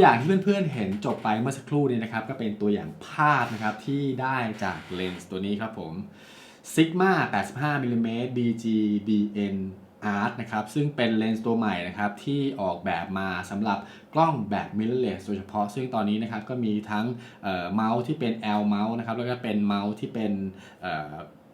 ตัวอย่างที่เพื่อนๆเห็นจบไปเมื่อสักครู่นี้นะครับ ก็เป็นตัวอย่างภาพนะครับที่ได้จากเลนส์ตัวนี้ครับผม Sigma 85 mm DG DN Art นะครับ ซึ่งเป็นเลนส์ตัวใหม่นะครับ ที่ออกแบบมาสำหรับกล้องแบบ mirrorless โดยเฉพาะ ซึ่งตอนนี้นะครับก็มีทั้งเอ่อเมาส์ที่เป็น L เมาส์นะครับ แล้วก็เป็นเมาส์ที่เป็น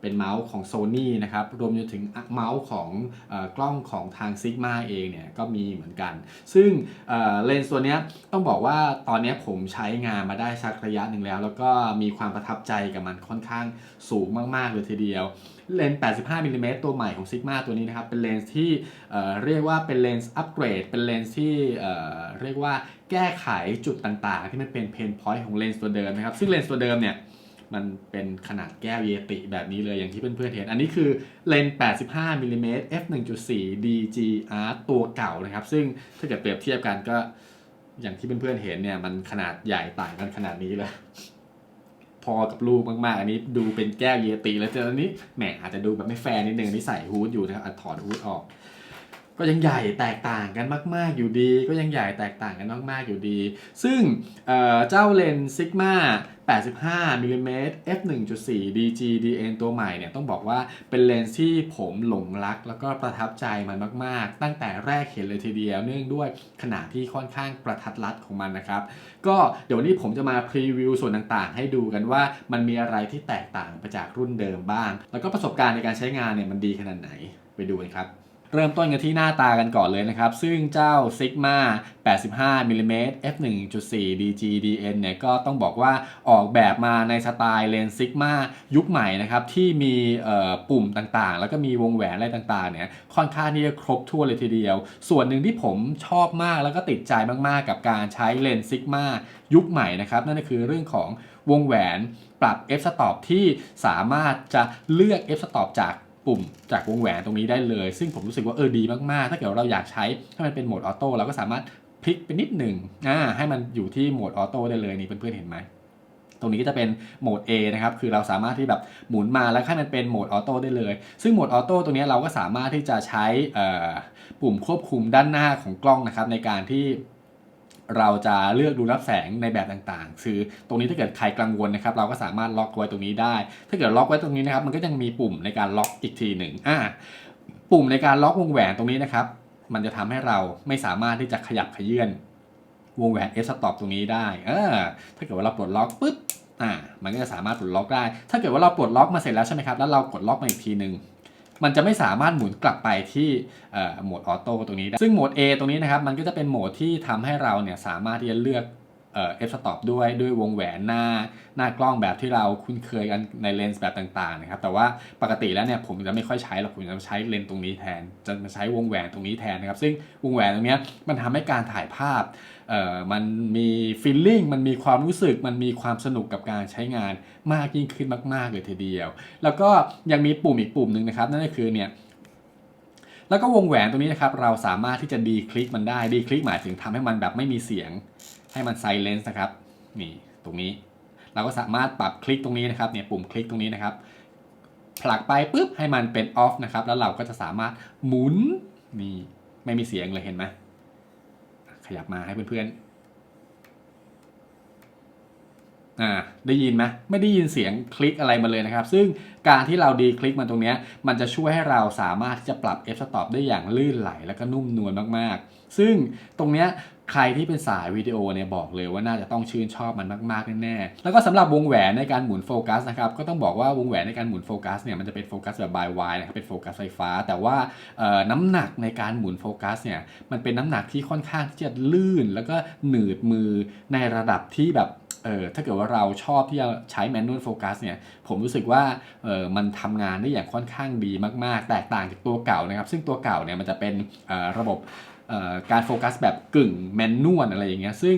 เป็นเมาส์ของ Sony นะครับ รวมจนถึงเมาส์ของอกล้องของทาง Sigma เองเนี่ยก็มีเหมือนกัน ซึ่งเเลนส์ตัวเนี้ยต้องบอกว่าตอนเนี้ยผมใช้งานมาได้สักระยะหนึ่งแล้ว แล้วก็มีความประทับใจกับมันค่อนข้างสูงมากๆเลยทีเดียว เลนส์ 85มิลลิเมตรตัวใหม่ของ Sigma ตัวนี้นะครับ เป็นเลนส์ที่เเรียกว่าเป็นเลนส์อัปเกรด เป็นเลนส์ที่เเรียกว่าแก้ไขจุดต่างๆ ที่มันเป็นเพนพอยต์ของเลนส์ตัวเดิมนะครับ ซึ่งเลนส์ตัวเดิมเนี่ย มันเป็นขนาดแก้วเยติแบบนี้เลยอย่างที่เพื่อนๆเห็น อันนี้คือเลนส์ 85มิลลิเมตร f 1.4 DGR ตัวเก่านะครับ ซึ่งถ้าเกิดเปรียบเทียบกันก็อย่างที่เพื่อนๆเห็นเนี่ยมันขนาดใหญ่ต่างกันขนาดนี้เลยพอกับลูกมากๆ อันนี้ดูเป็นแก้วเยติแล้วแต่อันนี้แหมอาจจะดูแบบไม่แฟร์นิดนึงนี่ใส่ฮูดอยู่นะครับอถอดฮูดออก ก็ยังใหญ่แตกต่างกันมาก ๆ อยู่ดี ก็ยังใหญ่แตกต่างกันมาก ๆ อยู่ดี ซึ่งเเจ้าเลนส์ Sigma 85มิลลิเมตร f 1.4 DG DN ตัวใหม่เนี่ยต้องบอกว่าเป็นเลนส์ที่ผมหลงรัก แล้วก็ประทับใจมันมาก ๆ ตั้งแต่แรกเห็นเลยทีเดียวเนื่องด้วยขนาดที่ค่อนข้างประทัดรัดของมันนะครับ ก็เดี๋ยววันนี้ผมจะมาพรีวิวส่วนต่างๆ ให้ดูกันว่ามันมีอะไรที่แตกต่างไปจากรุ่นเดิมบ้าง แล้วก็ประสบการณ์ในการใช้งานเนี่ยมันดีขนาดไหนไปดูกันครับ เริ่มต้นกันที่หน้าตากันก่อนเลยนะครับ ซึ่งเจ้า Sigma 85 mm f 1.4 DG DN เนี่ยก็ต้องบอกว่าออกแบบมาในสไตล์เลนส์ Sigma ยุคใหม่นะครับ ที่มีปุ่มต่างๆ แล้วก็มีวงแหวนอะไรต่างๆ เนี่ยค่อนข้างที่จะครบถ้วนเลยทีเดียว ส่วนหนึ่งที่ผมชอบมากแล้วก็ติดใจมากๆ กับการใช้เลนส์ Sigma ยุคใหม่นะครับ นั่นก็คือเรื่องของวงแหวนปรับ f stop ที่สามารถจะเลือก f stop จาก ปุ่มจากวงแหวนตรงนี้ได้เลย ซึ่งผมรู้สึกว่าเออดีมากๆ ถ้าเกิดเราอยากใช้ให้มันเป็นโหมดออโต้เราก็สามารถพลิกไปนิดหนึ่งอ่าให้มันอยู่ที่โหมดออโต้ได้เลยนี่เพื่อนๆเห็นไหมตรงนี้ก็จะเป็นโหมด A นะครับ คือเราสามารถที่แบบหมุนมาแล้วให้มันเป็นโหมดออโต้ได้เลย ซึ่งโหมดออโต้ตรงนี้เราก็สามารถที่จะใช้ปุ่มควบคุมด้านหน้าของกล้องนะครับในการที่ เราจะเลือกดูรับแสงในแบบต่างๆ คือตรงนี้ถ้าเกิดใครกังวลนะครับ เราก็สามารถล็อกไว้ตรงนี้ได้ ถ้าเกิดล็อกไว้ตรงนี้นะครับ มันก็ยังมีปุ่มในการล็อกอีกทีหนึ่งอ่าปุ่มในการล็อกวงแหวนตรงนี้นะครับ มันจะทำให้เราไม่สามารถที่จะขยับขยื่นวงแหวน F stop ตรงนี้ได้เออถ้าเกิดว่าเราปลดล็อกปุ๊บอ่า มันก็จะสามารถปลดล็อกได้ ถ้าเกิดว่าเราปลดล็อกมาเสร็จแล้วใช่ไหมครับ แล้วเรากดล็อกมาอีกทีหนึ่ง มันจะไม่สามารถหมุนกลับไปที่โหมดออโต้ตรงนี้ได้ซึ่งโหมด A ตรงนี้นะครับมันก็จะเป็นโหมดที่ทำให้เราเนี่ยสามารถที่จะเลือก เอ่อ f stop ด้วยด้วยวงแหวนหน้าหน้ากล้องแบบที่เราคุ้นเคยกันในเลนส์แบบต่างๆนะครับแต่ว่าปกติแล้วเนี่ยผมจะไม่ค่อยใช้หรอกผมจะใช้เลนส์ตรงนี้แทน จะมาใช้วงแหวนตรงนี้แทนนะครับซึ่งวงแหวนตรงนี้มันทำให้การถ่ายภาพเอ่อมันมีฟีลลิ่งมันมีความรู้สึกมันมีความสนุกกับการใช้งานมากยิ่งขึ้นมากๆเลยทีเดียว แล้วก็ยังมีปุ่มอีกปุ่มหนึ่งนะครับนั่นก็คือเนี่ยแล้วก็วงแหวนตรงนี้นะครับเราสามารถที่จะดีคลิกมันได้ดีคลิกหมายถึงทำให้มันแบบไม่มีเสียง ให้มันไซเลนส์นะครับนี่ตรงนี้ เราก็สามารถปรับคลิกตรงนี้นะครับเนี่ยปุ่มคลิกตรงนี้นะครับ ผลักไปปุ๊บให้มันเป็นออฟนะครับแล้วเราก็จะสามารถหมุนนี่ไม่มีเสียงเลยเห็นไหมขยับมาให้เพื่อนๆอ่า ได้ยินไหมไม่ได้ยินเสียงคลิกอะไรมาเลยนะครับ ซึ่งการที่เราดีคลิกมันตรงนี้ มันจะช่วยให้เราสามารถที่จะปรับ f stop ได้อย่างลื่นไหลแล้วก็นุ่มนวลมากๆ ซึ่งตรงนี้ใครที่เป็นสายวิดีโอเนี่ยบอกเลยว่าน่าจะต้องชื่นชอบมันมากๆแน่ๆ แล้วก็สำหรับวงแหวนในการหมุนโฟกัสนะครับ ก็ต้องบอกว่าวงแหวนในการหมุนโฟกัสเนี่ยมันจะเป็นโฟกัสแบบบายวายนะครับเป็นโฟกัสไฟฟ้า แต่ว่าน้ำหนักในการหมุนโฟกัสเนี่ยมันเป็นน้ำหนักที่ค่อนข้างที่จะลื่น แล้วก็หนืดมือในระดับที่แบบเออถ้าเกิดว่าเราชอบอบที่จะใช้แมนนวลโฟกัสเนี่ยผมรู้สึกว่าเออมันทำงานได้อย่างค่อนข้างดีมากๆ แตกต่างจากตัวเก่านะครับ ซึ่งตัวเก่าเนี่ยมันจะเป็นระบบการโฟกัสแบบกึ่งแมนนวลอะไรอย่างเงี้ยซึ่ง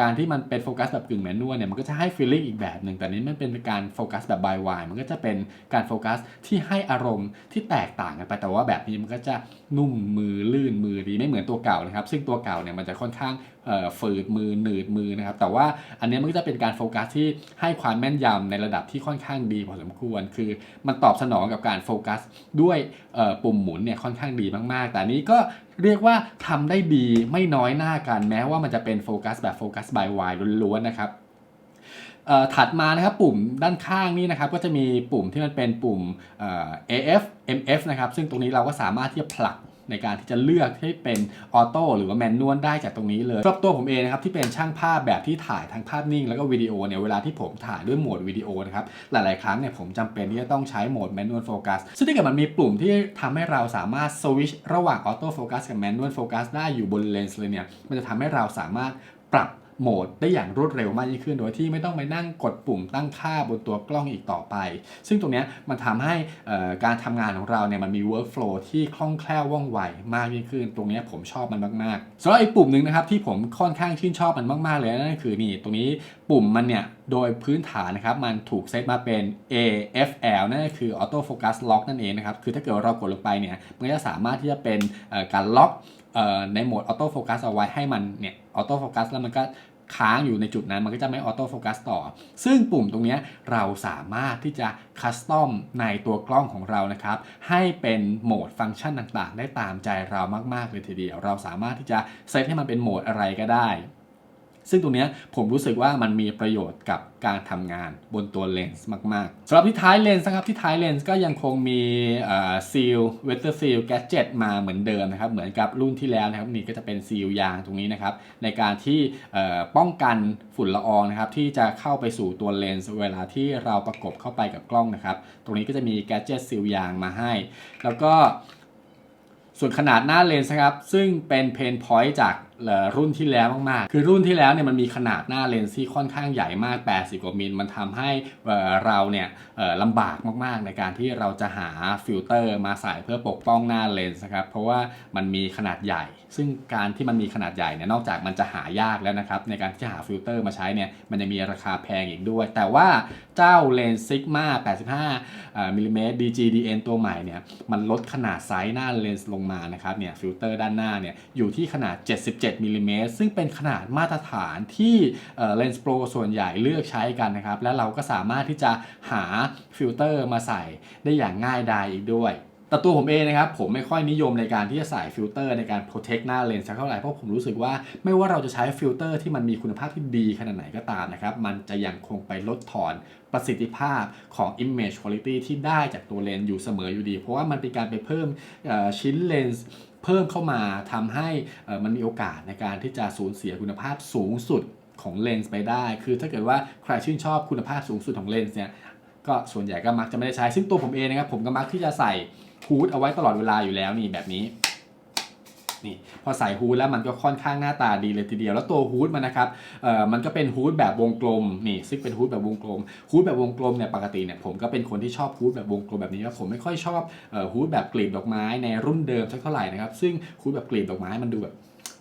การที่มันเป็นโฟกัสแบบกึ่งแมนนวลเนี่ยมันก็จะให้ฟีลลิ่งอีกแบบหนึ่งแต่นี้มันเป็นการโฟกัสแบบบายวายมันก็จะเป็นการโฟกัสที่ให้อารมณ์ที่แตกต่างกันไปแต่ว่าแบบนี้มันก็จะ นุ่มมือลื่นมือดีไม่เหมือนตัวเก่านะครับ ซึ่งตัวเก่าเนี่ยมันจะค่อนข้างเอ่อฝืดมือหนืดมือนะครับ แต่ว่าอันนี้มันก็จะเป็นการโฟกัสที่ให้ความแม่นยำในระดับที่ค่อนข้างดีพอสมควร คือมันตอบสนองกับการโฟกัสด้วยปุ่มหมุนเนี่ยค่อนข้างดีมาก ๆ แต่นี้ก็เรียกว่าทำได้ดีไม่น้อยหน้ากันแม้ว่ามันจะเป็นโฟกัสแบบโฟกัส by wire ล้วนๆนะครับ ถัดมานะครับปุ่มด้านข้างนี่นะครับก็จะมีปุ่มที่มันเป็นปุ่ม AF MF นะครับซึ่งตรงนี้เราก็สามารถที่จะผลักในการที่จะเลือกให้เป็นออโต้หรือว่าแมนนวลได้จากตรงนี้เลยสำหรับตัวผมเองนะครับที่เป็นช่างภาพแบบที่ถ่ายทั้งภาพนิ่งแล้วก็วิดีโอเนี่ยเวลาที่ผมถ่ายด้วยโหมดวิดีโอนะครับหลาย ๆ ครั้งเนี่ยผมจำเป็นที่จะต้องใช้โหมดแมนนวลโฟกัสซึ่งถ้าเกิดมันมีปุ่มที่ทำให้เราสามารถสวิชระหว่างออโต้โฟกัสกับแมนนวลโฟกัสได้อยู่บนเลนส์เลยเนี่ยมันจะทำให้เราสามารถปรับ โหมดได้อย่างรวดเร็วมากยิ่งขึ้น โดยที่ไม่ต้องไปนั่งกดปุ่มตั้งค่าบนตัวกล้องอีกต่อไป ซึ่งตรงนี้มันทำให้การทำงานของเราเนี่ยมันมี workflow ที่คล่องแคล่วว่องไวมากยิ่งขึ้น ตรงนี้ผมชอบมันมากๆสำหรับอีกปุ่มหนึ่งนะครับที่ผมค่อนข้างชื่นชอบมันมากๆเลยนั่นคือนี่ตรงนี้ปุ่มมันเนี่ยโดยพื้นฐานนะครับมันถูกเซตมาเป็น AFL นั่นก็คือ Auto Focus Lock นั่นเองนะครับคือถ้าเกิดเรากดลงไปเนี่ยมันจะสามารถที่จะเป็นการล็อกในโหมดออโต้โฟกัสเอาไว้ให้มันเนี่ยออโต้โฟกัสแล้วมันก็ ค้างอยู่ในจุดนั้นมันก็จะไม่ออโต้โฟกัสต่อ ซึ่งปุ่มตรงนี้เราสามารถที่จะคัสตอมในตัวกล้องของเรานะครับ ให้เป็นโหมดฟังก์ชันต่างๆ ได้ตามใจเรามากๆเลยทีเดียว เราสามารถที่จะเซตให้มันเป็นโหมดอะไรก็ได้ ซึ่งตรงนี้ผมรู้สึกว่ามันมีประโยชน์กับการทำงานบนตัวเลนส์มาก ๆสำหรับที่ท้ายเลนส์นะครับที่ท้ายเลนส์ก็ยังคงมีซีลเวเตอร์ซีลแกจ e t มาเหมือนเดิมนะครับ เหมือนกับรุ่นที่แล้วนะครับนี่ก็จะเป็นซีลยางตรงนี้นะครับ ในการที่ป้องกันฝุ่นละอองนะครับที่จะเข้าไปสู่ตัวเลนส์เวลาที่เราประกบเข้าไปกับกล้องนะครับ ตรงนี้ก็จะมีแกจ e t ซีลยางมาให้ แล้วก็ส่วนขนาดหน้าเลนส์นะครับ ซึ่งเป็นเพนพอยต์จาก รุ่นที่แล้วมากๆ คือรุ่นที่แล้วเนี่ยมันมีขนาดหน้าเลนส์ที่ค่อนข้างใหญ่มาก 80 กว่ามิล มันทำให้เราเนี่ยลำบากมากๆ ในการที่เราจะหาฟิลเตอร์มาใส่เพื่อปกป้องหน้าเลนส์นะครับ เพราะว่ามันมีขนาดใหญ่ ซึ่งการที่มันมีขนาดใหญ่เนี่ย นอกจากมันจะหายากแล้วนะครับ ในการที่จะหาฟิลเตอร์มาใช้เนี่ย มันจะมีราคาแพงอีกด้วย แต่ว่าเจ้าเลนส์ซิกมา85มิลลิเมตร DGDN ตัวใหม่เนี่ย มันลดขนาดไซส์หน้าเลนส์ลงมานะครับ เนี่ย ฟิลเตอร์ด้านหน้าเนี่ย อยู่ที่ขนาด 77มิลิเมตรซึ่งเป็นขนาดมาตรฐานที่เลนส์โปรส่วนใหญ่เลือกใช้กันนะครับ และเราก็สามารถที่จะหาฟิลเตอร์มาใส่ได้อย่างง่ายดายอีกด้วยแต่ตัวผมเองนะครับผมไม่ค่อยนิยมในการที่จะใส่ฟิลเตอร์ในการ protect หน้าเลนส์สักเท่าไหร่เพราะผมรู้สึกว่าไม่ว่าเราจะใช้ฟิลเตอร์ที่มันมีคุณภาพที่ดีขนาดไหนก็ตามนะครับ มันจะยังคงไปลดทอนประสิทธิภาพของ image quality ที่ได้จากตัวเลนส์อยู่เสมออยู่ดี เพราะว่ามันเป็นการไปเพิ่มชิ้นเลนส์ เพิ่มเข้ามาทำให้มันมีโอกาสในการที่จะสูญเสียคุณภาพสูงสุดของเลนส์ไปได้ คือถ้าเกิดว่าใครชื่นชอบคุณภาพสูงสุดของเลนส์เนี่ยก็ส่วนใหญ่ก็มักจะไม่ได้ใช้ซึ่งตัวผมเองนะครับผมก็มักที่จะใส่ฮูดเอาไว้ตลอดเวลาอยู่แล้วนี่แบบนี้ นี่พอใส่ฮูดแล้วมันก็ค่อนข้างหน้าตาดีเลยทีเดียว แล้วตัวฮูดมันนะครับเอ่อมันก็เป็นฮูดแบบวงกลมนี่ซึ่งเป็นฮูดแบบวงกลมฮูดแบบวงกลมเนี่ยปกติเนี่ยผมก็เป็นคนที่ชอบฮูดแบบวงกลมแบบนี้แล้วผมไม่ค่อยชอบเอ่อฮูดแบบกลีบดอกไม้ในรุ่นเดิมสักเท่าไหร่นะครับซึ่งฮูดแบบกลีบดอกไม้มันดูแบบ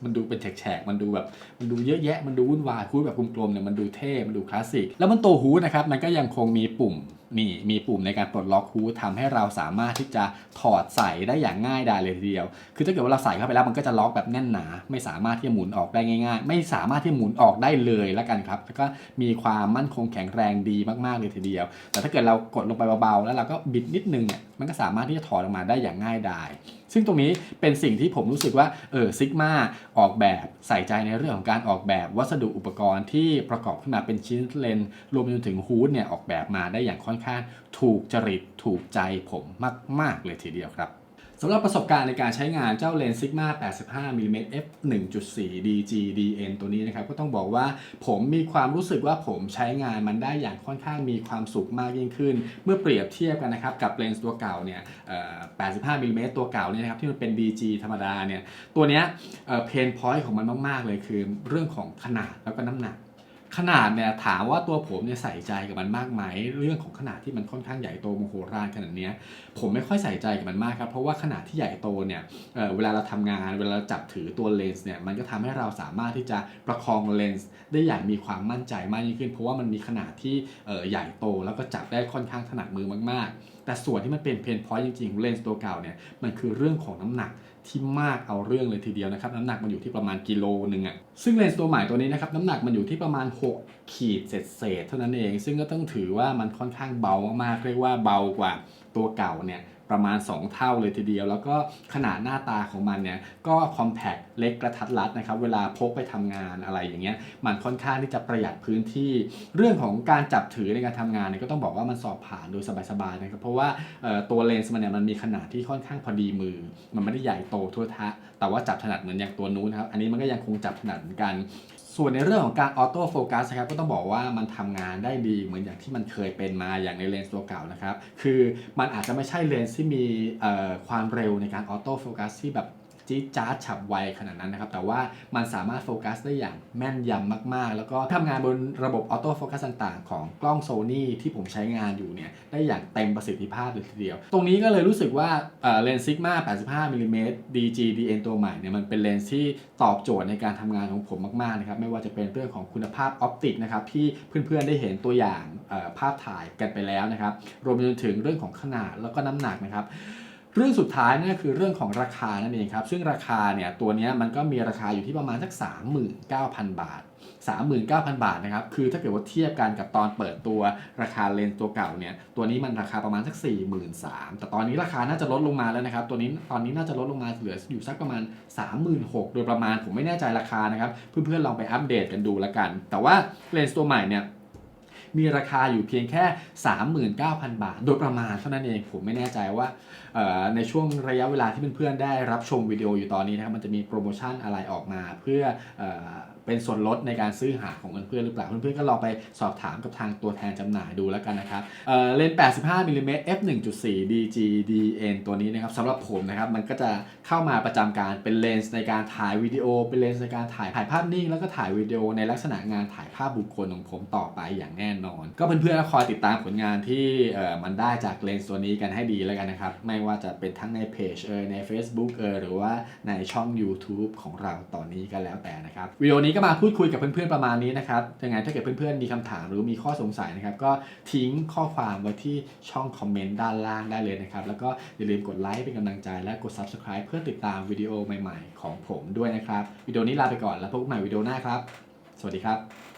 มันดูเป็นแฉกๆมันดูแบบมันดูเยอะแยะมันดูวุ่นวายฮูดแบบกลมๆเนี่ยมันดูเท่มันดูคลาสสิกแล้วมันตัวฮูดนะครับมันก็ยังคงมีปุ่มนี่มีปุ่มในการปลดล็อกฮูดทำให้เราสามารถที่จะถอดใส่ได้อย่างง่ายดายเลยทีเดียว คือถ้าเกิดว่าเราใส่เข้าไปแล้วมันก็จะล็อกแบบแน่นหนา ไม่สามารถที่จะหมุนออกได้ง่ายๆ ไม่สามารถที่จะหมุนออกได้เลยละกันครับ แล้วก็มีความมั่นคงแข็งแรงดีมากๆเลยทีเดียว แต่ถ้าเกิดเรากดลงไปเบาๆ แล้วเราก็บิดนิดนึงเนี่ย มันก็สามารถที่จะถอดออกมาได้อย่างง่ายดาย ซึ่งตรงนี้เป็นสิ่งที่ผมรู้สึกว่าเออซิกมาออกแบบใส่ใจในเรื่องของการออกแบบวัสดุอุปกรณ์ที่ประกอบขึ้นมาเป็นชิ้นเลนรวมไปจนถึงฮูดเนี่ยออกแบบมาได้อย่างค่อนข้างถูกจริตถูกใจผมมาก ๆ เลยทีเดียวครับ สำหรับประสบการณ์ในการใช้งานเจ้าเลนส์ Sigma 85 mm f 1.4 DG DN ตัวนี้นะครับ ก็ต้องบอกว่าผมมีความรู้สึกว่าผมใช้งานมันได้อย่างค่อนข้างมีความสุขมากยิ่งขึ้น เมื่อเปรียบเทียบกันนะครับ กับเลนส์ตัวเก่าเนี่ย85 mm ตัวเก่าเนี่ยนะครับ ที่มันเป็น DG ธรรมดาเนี่ย ตัวเนี้ยเพนพอยต์ของมันมาก ๆ เลยคือเรื่องของขนาดแล้วก็น้ำหนัก ขนาดเนี่ยถามว่าตัวผมเนี่ยใส่ใจกับมันมากไหมเรื่องของขนาดที่มันค่อนข้างใหญ่โตโมโหรานขนาดเนี้ยผมไม่ค่อยใส่ใจกับมันมากครับเพราะว่าขนาดที่ใหญ่โตเนี่ยเเวลาเราทำงานเวลาเราจับถือตัวเลนส์เนี่ยมันก็ทำให้เราสามารถที่จะประคองเลนส์ได้อย่างมีความมั่นใจมากยิ่งขึ้น เพราะว่ามันมีขนาดที่ใหญ่โตแล้วก็จับได้ค่อนข้างถนัดมือมากๆ แต่ส่วนที่มันเป็นเพนพอยต์จริงๆเลนส์ตัวเก่าเนี่ยมันคือเรื่องของน้ำหนัก ที่มากเอาเรื่องเลยทีเดียวนะครับน้ำหนักมันอยู่ที่ประมาณกิโลหนึ่งอะซึ่งเลนส์ตัวใหม่ตัวนี้นะครับน้ำหนักมันอยู่ที่ประมาณ 6 ขีดเศษๆเท่านั้นเอง ซึ่งก็ต้องถือว่ามันค่อนข้างเบามากเรียกว่าเบากว่าตัวเก่าเนี่ย ประมาณ 2 เท่าเลยทีเดียว แล้วก็ขนาดหน้าตาของมันเนี่ยก็คอมแพคเล็กกระทัดรัดนะครับเวลาพกไปทำงานอะไรอย่างเงี้ยมันค่อนข้างที่จะประหยัดพื้นที่ เรื่องของการจับถือในการทำงานเนี่ยก็ต้องบอกว่ามันสอบผ่านโดยสบายๆนะครับเพราะว่าตัวเลนส์มันเนี่ยมันมีขนาดที่ค่อนข้างพอดีมือ มันไม่ได้ใหญ่โตทั่วทะ แต่ว่าจับถนัดเหมือนอย่างตัวนู้นครับอันนี้มันก็ยังคงจับถนัดเหมือนกัน ส่วนในเรื่องของการออโต้โฟกัสครับก็ต้องบอกว่ามันทำงานได้ดีเหมือนอย่างที่มันเคยเป็นมาอย่างในเลนส์ตัวเก่านะครับ คือมันอาจจะไม่ใช่เลนส์ที่มีความเร็วในการออโต้โฟกัสที่แบบ จี๊ดจ๊าฉับไวขนาดนั้นนะครับ แต่ว่ามันสามารถโฟกัสได้อย่างแม่นยำมากๆ แล้วก็ทำงานบนระบบออโต้โฟกัสต่างๆ ของกล้องโซนี่ที่ผมใช้งานอยู่เนี่ยได้อย่างเต็มประสิทธิภาพเลยทีเดียว ตรงนี้ก็เลยรู้สึกว่าเลนส์ซิกมา85มิลลิเมตร DG DN ตัวใหม่เนี่ยมันเป็นเลนส์ที่ตอบโจทย์ในการทำงานของผมมากๆนะครับไม่ว่าจะเป็นเรื่องของคุณภาพออปติกนะครับที่เพื่อนๆได้เห็นตัวอย่างภาพถ่ายกันไปแล้วนะครับรวมไปจนถึงเรื่องของขนาดแล้วก็น้ำหนักนะครับ เรื่องสุดท้ายนั่คือเรื่องของราคานั่นเองครับ ซึ่งราคาเนี่ยตัวนี้มันก็มีราคาอยู่ที่ประมาณสัก 39,000 บาท 39,000 บาทนะครับ คือถ้าเกิดว่าเทียบกันกับตอนเปิดตัวราคาเลนส์ตัวเก่าเนี่ย ตัวนี้มันราคาประมาณสัก 43,000 แต่ตอนนี้ราคาน่าจะลดลงมาแล้วนะครับ ตัวนี้ตอนนี้น่าจะลดลงมาเหลืออยู่สักประมาณ 36,000โดยประมาณ ผมไม่แน่ใจราคานะครับ เพื่อนๆลองไปอัปเดตกันดูล้วกัน แต่ว่าเลนส์ตัวใหม่เนี่ย มีราคาอยู่เพียงแค่ 39,000 บาท โดยประมาณเท่านั้นเองผมไม่แน่ใจว่าในช่วงระยะเวลาที่เพื่อนๆได้รับชมวิดีโออยู่ตอนนี้นะครับมันจะมีโปรโมชั่นอะไรออกมาเพื่ออ เป็นส่วนลดในการซื้อหาของเพื่อนๆหรือเปล่าเพื่อนๆก็ลองไปสอบถามกับทางตัวแทนจำหน่ายดูแล้วกันนะครับเอ่อเลนส์85มิลลิเมตร f 1.4 DG DN ตัวนี้นะครับสำหรับผมนะครับมันก็จะเข้ามาประจำการเป็นเลนส์ในการถ่ายวิดีโอ เป็นเลนส์ในการถ่ายถ่ายภาพนิ่งแล้วก็ถ่ายวิดีโอในลักษณะงานถ่ายภาพบุคคลของผมต่อไปอย่างแน่นอน ก็เพื่อนๆก็คอยติดตามผลงานที่มันได้จากเลนส์ตัวนี้กันให้ดีแล้วกันนะครับ ไม่ว่าจะเป็นทั้งในเพจเออใน Facebook เออหรือว่าในช่อง YouTube ของเราตอนนี้ก็แล้วแต่นะครับวิดีโอนี้ก็มาพูดคุยกับเพื่อนๆประมาณนี้นะครับยังไงถ้าเกิดเพื่อนๆมีคำถามหรือมีข้อสงสัยนะครับ ก็ทิ้งข้อความไว้ที่ช่องคอมเมนต์ด้านล่างได้เลยนะครับ แล้วก็อย่าลืมกดไลค์เป็นกำลังใจและกด Subscribe เพื่อติดตามวิดีโอใหม่ ๆ ของผมด้วยนะครับ วิดีโอนี้ลาไปก่อนแล้วพบกันใหม่วิดีโอหน้าครับ สวัสดีครับ